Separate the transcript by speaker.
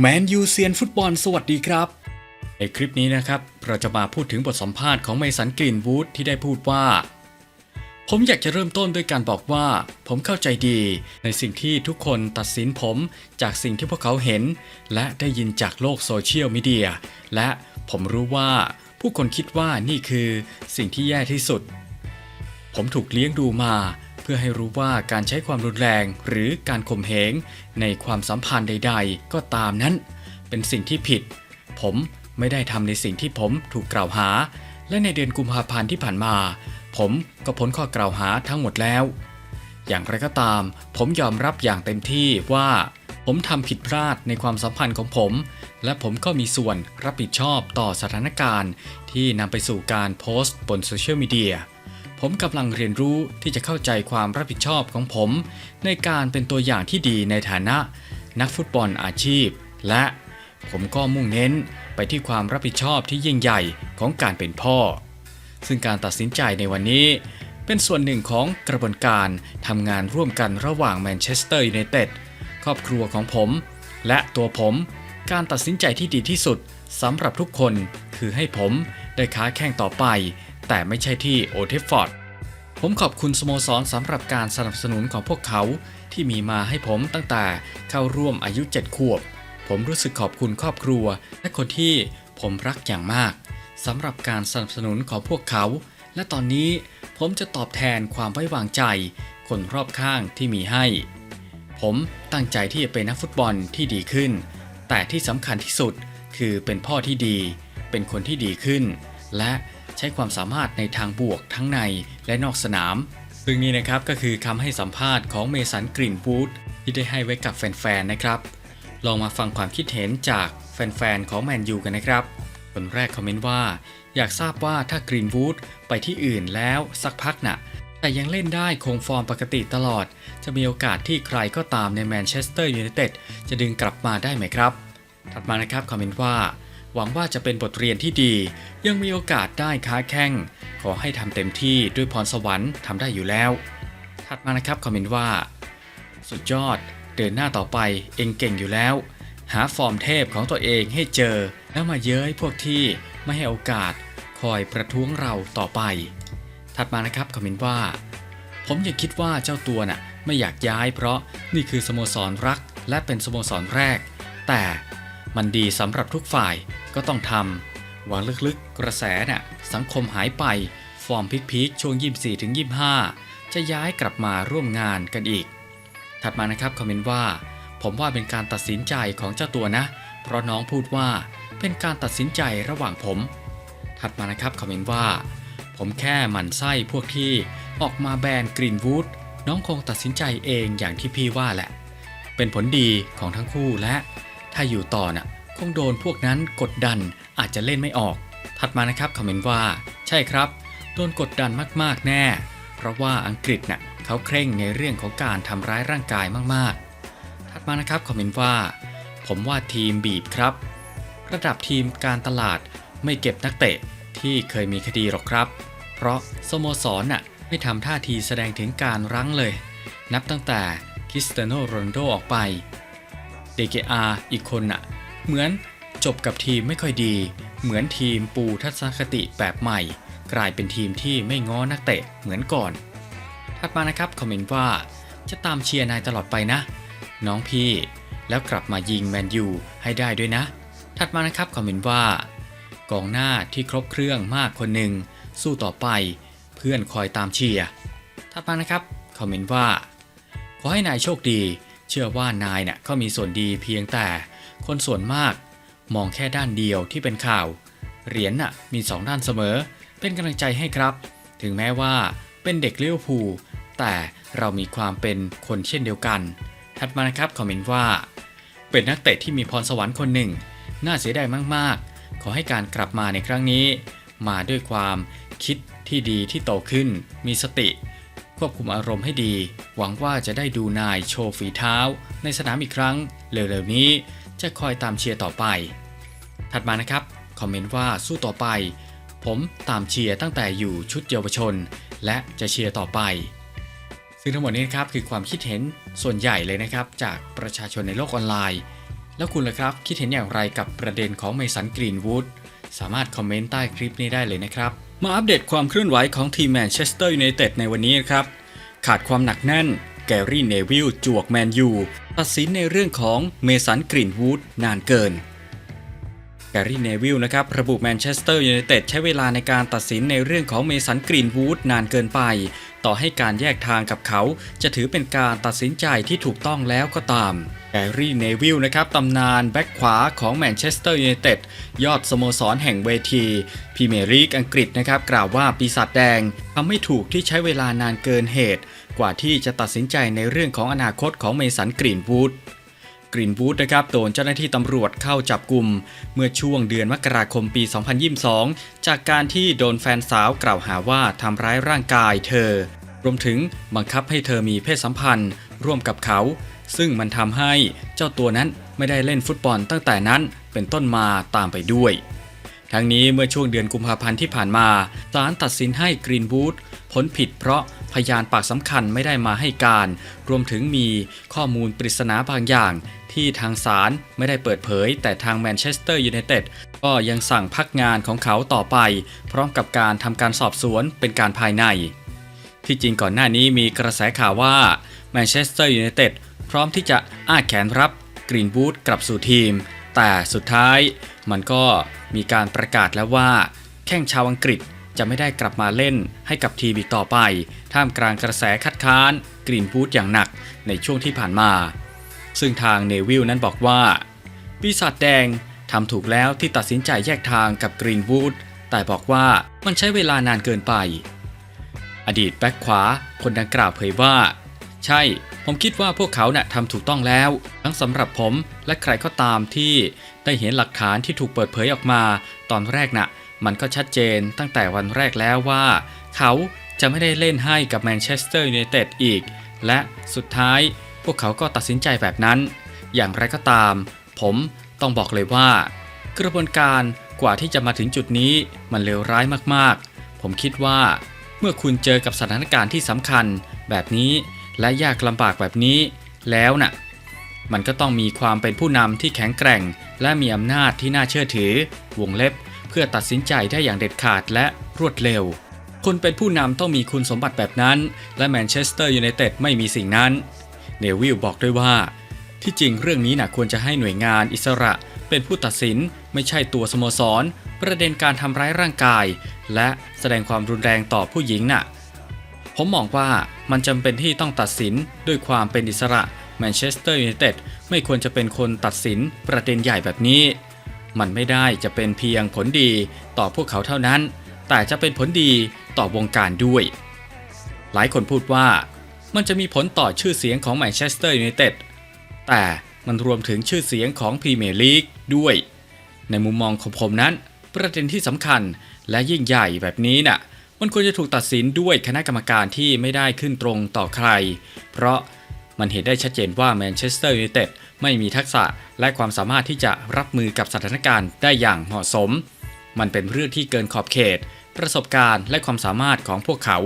Speaker 1: แมนยูเซียนฟุตบอลสวัสดีครับ ในคลิปนี้นะครับ เราจะมาพูดถึงบทสัมภาษณ์ของเมสันกรีนวูดที่ได้พูดว่า ผมอยากจะเริ่มต้นด้วยการบอกว่า ผมเข้าใจดี ในสิ่งที่ทุกคนตัดสินผมจากสิ่งที่พวกเขาเห็น และได้ยินจากโลกโซเชียลมีเดียและผมรู้ว่าผู้คนคิดว่านี่คือสิ่งที่แย่ที่สุด ผมถูกเลี้ยงดูมา เพื่อให้รู้ว่าการใช้ความรุนแรงหรือการข่มเหงในความสัมพันธ์ใด ๆ ก็ตามนั้น เป็นสิ่งที่ผิด ผมไม่ได้ทำในสิ่งที่ผมถูกกล่าวหา และในเดือนกุมภาพันธ์ที่ผ่านมา ผมก็พ้นข้อกล่าวหาทั้งหมดแล้ว อย่างไรก็ตาม ผมยอมรับอย่างเต็มที่ว่า ผมทำผิดพลาดในความสัมพันธ์ของผม และผมก็มีส่วนรับผิดชอบต่อสถานการณ์ ที่นำไปสู่การโพสต์บนโซเชียลมีเดีย ผมกำลังเรียนรู้ที่จะเข้าใจความรับผิดชอบของผม ในการเป็นตัวอย่างที่ดีในฐานะ นักฟุตบอลอาชีพ และผมก็มุ่งเน้นไปที่ความรับผิดชอบที่ยิ่งใหญ่ของการเป็นพ่อ ซึ่งการตัดสินใจในวันนี้ เป็นส่วนหนึ่งของกระบวนการทำงานร่วมกันระหว่างแมนเชสเตอร์ยูไนเต็ดครอบครัวของผม และตัวผมการตัดสินใจที่ดีที่สุดสำหรับทุกคนคือให้ผมได้ค้าแข่งต่อไป แต่ไม่ใช่ที่โอเทฟฟอร์ด ผมขอบคุณสโมสรสำหรับการสนับสนุนของพวกเขาที่มีมาให้ผมตั้งแต่เข้าร่วมอายุ 7 ขวบ ผมรู้สึกขอบคุณครอบครัว และคนที่ผมรักอย่างมากสำหรับการสนับสนุนของพวกเขา และตอนนี้ผมจะตอบแทนความไว้วางใจ คนรอบข้างที่มีให้ ผมตั้งใจที่จะเป็นนักฟุตบอลที่ดีขึ้น แต่ที่สำคัญที่สุดคือเป็นพ่อที่ดี เป็นคนที่ดีขึ้น และ ใช้ความสามารถในทางบวกทั้งในและนอกสนาม ซึ่งนี่นะครับก็คือคำให้สัมภาษณ์ของเมสันกรีนวูดที่ได้ให้ไว้กับแฟนๆนะครับ ลองมาฟังความคิดเห็นจากแฟนๆของแมนยูกันนะครับคนแรกคอมเมนต์ว่า อยากทราบว่าถ้ากรีนวูดไปที่อื่นแล้วสักพักน่ะ แต่ยังเล่นได้คงฟอร์มปกติตลอด จะมีโอกาสที่ใครก็ตามในแมนเชสเตอร์ยูไนเต็ดจะดึงกลับมาได้ไหมครับ ถัดมานะครับคอมเมนต์ว่า หวังว่าจะเป็นบทเรียนที่ดี ยังมีโอกาสได้ค้าแข่งขอให้ทำเต็มที่ด้วยพรสวรรค์ทำได้อยู่แล้ว ถัดมานะครับคอมเมนต์ว่า สุดยอด เดินหน้าต่อไปเองเก่งอยู่แล้ว หาฟอร์มเทพของตัวเองให้เจอ แล้วมาเย้ยพวกที่ไม่ให้โอกาส คอยประท้วงเราต่อไป ถัดมานะครับคอมเมนต์ว่า ผมยังคิดว่าเจ้าตัวน่ะไม่อยากย้ายเพราะนี่คือสโมสรรักและเป็นสโมสรแรก แต่ มันดีสำหรับทุกฝ่ายก็ต้องทำหวังลึกๆ กระแสน่ะสังคมหายไป ฟอร์มพีคๆช่วง 24ถึง25 จะย้ายกลับมาร่วมงานกันอีก ถัดมานะครับคอมเมนต์ว่า ผมว่าเป็นการตัดสินใจของเจ้าตัวนะ เพราะน้องพูดว่าเป็นการตัดสินใจระหว่างผม ถัดมานะครับคอมเมนต์ว่า ผมแค่หมั่นไส้พวกที่ออกมาแบนกรีนวูดน้องคงตัดสินใจเองอย่างที่พี่ว่าแหละ เป็นผลดีของทั้งคู่และ ถ้าอยู่ต่อน่ะคงโดนพวกนั้นกดดันอาจจะเล่นไม่ออก ถัดมานะครับคอมเมนต์ว่า ใช่ครับ โดนกดดันมากๆแน่ เพราะว่าอังกฤษน่ะเขาเคร่งในเรื่องของการทำร้ายร่างกายมากๆ ถัดมานะครับคอมเมนต์ว่า ผมว่าทีมบีบครับ ระดับทีมการตลาดไม่เก็บนักเตะที่เคยมีคดีหรอกครับ เพราะสโมสรน่ะไม่ทำท่าทีแสดงถึงการรั้งเลย นับตั้งแต่คริสเตียโนโรนโดออกไป เดเกอาอีกคนน่ะ เหมือนจบกับทีมไม่ค่อยดี เหมือนทีมปูทัศนคติแบบใหม่ กลายเป็นทีมที่ไม่ง้อนักเตะเหมือนก่อน ถัดมานะครับคอมเมนต์ว่า จะตามเชียร์นายตลอดไปนะ น้องพี่ แล้วกลับมายิงแมนยูให้ได้ด้วยนะ ถัดมานะครับคอมเมนต์ว่ากองหน้าที่ครบเครื่องมากคนหนึ่งสู้ต่อไป เพื่อนคอยตามเชียร์ถัดมานะครับคอมเมนต์ว่า ขอให้นายโชคดี เชื่อว่านายน่ะก็มีส่วนดีเพียงแต่คนส่วนมากมองแค่ด้านเดียวที่เป็นข่าว เหรียญน่ะมีสองด้านเสมอ เป็นกำลังใจให้ครับ ถึงแม้ว่าเป็นเด็กเลี้ยวภูแต่เรามีความเป็นคนเช่นเดียวกัน ถัดมานะครับคอมเมนต์ว่า เป็นนักเตะที่มีพรสวรรค์คนหนึ่ง น่าเสียดายมากๆ ขอให้การกลับมาในครั้งนี้ มาด้วยความคิดที่ดีที่โตขึ้น มีสติ ควบคุมอารมณ์ให้ดี หวังว่าจะได้ดูนายโชว์ฝีเท้า ในสนามอีกครั้ง เร็วๆนี้จะคอยตามเชียร์ต่อไป ถัดมานะครับ คอมเมนต์ว่าสู้ต่อไป ผมตามเชียร์ตั้งแต่อยู่ชุดเยาวชน และจะเชียร์ต่อไป ซึ่งทั้งหมดนี้นะครับคือความคิดเห็นส่วนใหญ่เลยนะครับ จากประชาชนในโลกออนไลน์ แล้วคุณล่ะครับคิดเห็นอย่างไรกับประเด็นของเมสันกรีนวูดสามารถคอมเมนต์ใต้คลิปนี้ได้เลยนะครับ มาอัปเดตความเคลื่อนไหวของทีมแมนเชสเตอร์ยูไนเต็ดในวันนี้นะครับ ขาดความหนักแน่น แกรี่เนวิลจวกแมนยูตัดสินในเรื่องของเมสันกรีนวูดนานเกิน แกรี่เนวิลนะครับระบุแมนเชสเตอร์ยูไนเต็ดใช้เวลาในการตัดสินในเรื่องของเมสันกรีนวูดนานเกินไป ต่อให้การแยกทางกับเขา จะถือเป็นการตัดสินใจที่ถูกต้องแล้วก็ตามแกรี่เนวิลนะครับตำนานแบ็กขวาของแมนเชสเตอร์ยูไนเต็ดยอดสโมสรแห่งเวทีพรีเมียร์ลีกอังกฤษนะครับกล่าวว่าปีศาจแดงทำไม่ถูกที่ใช้เวลานานเกินเหตุ กว่าที่จะตัดสินใจในเรื่องของอนาคตของเมสันกรีนวูด กรีนวูดนะครับโดนเจ้าหน้าที่ตำรวจเข้าจับกลุ่ม เมื่อช่วงเดือนมกราคมปี 2022 จากการที่โดนแฟนสาวกล่าวหาว่าทำร้ายร่างกายเธอ รวมถึงบังคับให้เธอมีเพศสัมพันธ์ ร่วมกับเขา ซึ่งมันทำให้เจ้าตัวนั้นไม่ได้เล่นฟุตบอลตั้งแต่นั้นเป็นต้นมาตามไปด้วย ทั้งนี้เมื่อช่วงเดือนกุมภาพันธ์ที่ผ่านมาศาลตัดสินให้กรีนวูด พ้นผิดเพราะพยานปากสำคัญไม่ได้มาให้การ รวมถึงมีข้อมูลปริศนาบางอย่าง ที่ทางศาลไม่ได้เปิดเผย แต่ทางแมนเชสเตอร์ยูไนเต็ดก็ยังสั่งพักงานของเขาต่อไป พร้อมกับการทำการสอบสวนเป็นการภายใน ที่จริงก่อนหน้านี้มีกระแสข่าวว่าแมนเชสเตอร์ยูไนเต็ดพร้อมที่จะอ้าแขนรับกรีนวูดกลับสู่ทีม แต่สุดท้ายมันก็มีการประกาศแล้วว่า แข้งชาวอังกฤษ จะไม่ได้กลับมาเล่นให้กับทีมอีกต่อไป ท่ามกลางกระแสคัดค้านกรีนวูดอย่างหนักในช่วงที่ผ่านมา ซึ่งทางเนวิลนั้นบอกว่า ปีศาจแดงทำถูกแล้วที่ตัดสินใจแยกทางกับกรีนวูดแต่บอกว่ามันใช้เวลานานเกินไป อดีตแบ็คขวาคนดังกล่าวเผยว่า ใช่ ผมคิดว่าพวกเขาเนะ่ะทำถูกต้องแล้ว ทั้งสำหรับผมและใครก็ตามที่ได้เห็นหลักฐานที่ถูกเปิดเผยออกมา ตอนแรกน่ะ มันก็ชัดเจนตั้งแต่วันแรกแล้วว่า เขาจะไม่ได้เล่นให้กับแมนเชสเตอร์ยูไนเต็ดอีก และสุดท้ายพวกเขาก็ตัดสินใจแบบนั้น อย่างไรก็ตาม ผมต้องบอกเลยว่า กระบวนการกว่าที่จะมาถึงจุดนี้มันเลวร้ายมากๆ ผมคิดว่า เมื่อคุณเจอกับสถานการณ์ที่สำคัญแบบนี้และยากลำบากแบบนี้ แล้วน่ะมันก็ต้องมีความเป็นผู้นำที่แข็งแกร่ง และมีอำนาจที่น่าเชื่อถือ วงเล็บ เพื่อตัดสินใจได้อย่างเด็ดขาดและรวดเร็ว คนเป็นผู้นำต้องมีคุณสมบัติแบบนั้น และแมนเชสเตอร์ยูไนเต็ดไม่มีสิ่งนั้น เนวิลบอกด้วยว่า ที่จริงเรื่องนี้นะควรจะให้หน่วยงานอิสระ เป็นผู้ตัดสินไม่ใช่ตัวสโมสร ประเด็นการทำร้ายร่างกาย และแสดงความรุนแรงต่อผู้หญิงน่ะผมมองว่ามันจำเป็นที่ต้องตัดสินด้วยความเป็นอิสระแมนเชสเตอร์ยูไนเต็ดไม่ควรจะเป็นคนตัดสินประเด็นใหญ่แบบนี้ มันไม่ได้จะเป็นเพียงผลดีต่อพวกเขาเท่านั้น แต่จะเป็นผลดีต่อวงการด้วย หลายคนพูดว่ามันจะมีผลต่อชื่อเสียงของแมนเชสเตอร์ยูไนเต็ด แต่มันรวมถึงชื่อเสียงของพรีเมียร์ลีกด้วย ในมุมมองของผมนั้น ประเด็นที่สำคัญและยิ่งใหญ่แบบนี้น่ะ มันควรจะถูกตัดสินด้วยคณะกรรมการที่ไม่ได้ขึ้นตรงต่อใคร เพราะมันเห็นได้ชัดเจนว่าแมนเชสเตอร์ยูไนเต็ด ไม่มีทักษะและความสามารถที่จะรับมือกับสถานการณ์ได้อย่างเหมาะสม มันเป็นเรื่องที่เกินขอบเขต ประสบการณ์และความสามารถของพวกเขา